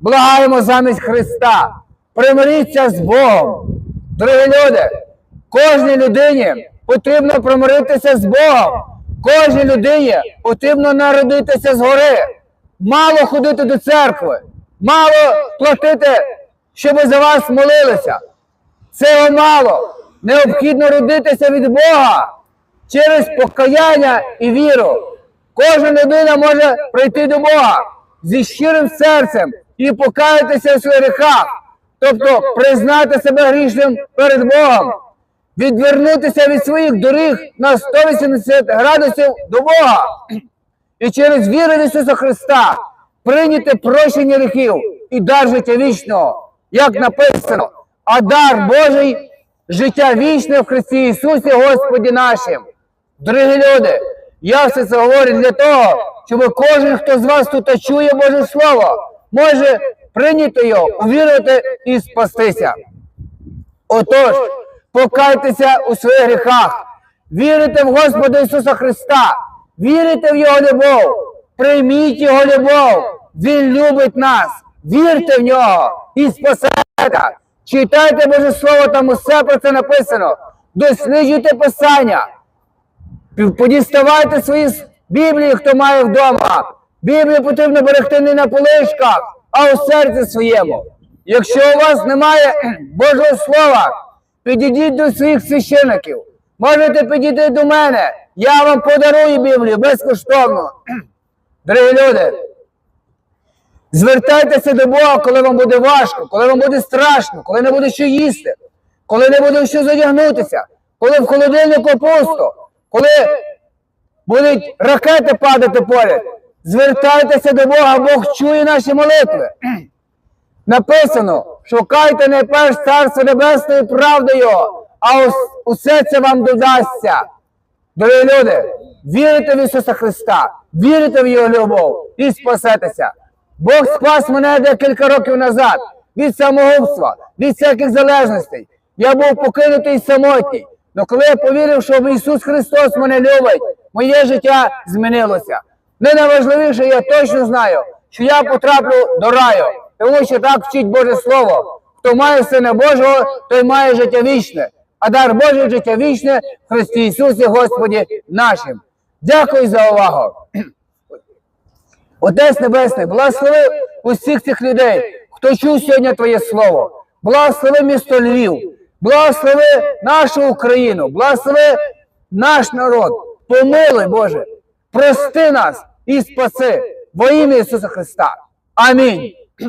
благаємо замість Христа. Примиріться з Богом. Дорогі люди, кожній людині потрібно примиритися з Богом. Кожній людині потрібно народитися згори. Мало ходити до церкви, мало платити, щоб за вас молилися. Цього мало. Необхідно родитися від Бога через покаяння і віру. Кожна людина може прийти до Бога зі щирим серцем і покаятися у своїх гріхах, тобто признати себе грішним перед Богом, відвернутися від своїх доріг на 180 градусів до Бога. І через віру в Ісуса Христа прийняти прощення гріхів і дар життя вічного, як написано, а дар Божий життя вічне в Христі Ісусі Господі нашим. Дорогі люди, я все це говорю для того, щоб кожен, хто з вас тут чує Боже Слово, може прийняти його, увірувати і спастися. Отож, покайтеся у своїх гріхах, вірите в Господа Ісуса Христа, вірите в Його любов, прийміть Його любов, Він любить нас, вірте в нього і спасете. Читайте Боже Слово, там усе про це написано. Досліджуйте Писання. Подіставайте свої Біблії, хто має вдома. Біблію потрібно берегти не на полишках, а у серці своєму. Якщо у вас немає Божого Слова, підійдіть до своїх священиків. Можете підійти до мене. Я вам подарую Біблію безкоштовно. Дорогі люди, звертайтеся до Бога, коли вам буде важко, коли вам буде страшно, коли не буде що їсти, коли не буде що задягнутися, коли в холодильнику пусто, коли будуть ракети падати поряд. Звертайтеся до Бога, Бог чує наші молитви. Написано, шукайте найперш Царство Небесне і правди Його, а усе це вам додасться. Дорогі люди, вірите в Ісуса Христа, вірите в Його любов і спасетеся. Бог спас мене декілька років назад від самогубства, від всяких залежностей. Я був покинутий самотній. Але коли я повірив, що Ісус Христос мене любить, моє життя змінилося. Не найважливіше, я точно знаю, що я потраплю до раю, тому що так вчить Боже Слово. Хто має Сина Божого, той має життя вічне, а дар Божий життя вічне в Христі Ісусі Господі нашим. Дякую за увагу. Отець Небесний, благослови усіх цих людей, хто чув сьогодні Твоє Слово. Благослови місто Львів, благослови нашу Україну, благослови наш народ. Помилуй, Боже, прости нас і спаси во ім'я Ісуса Христа. Амінь.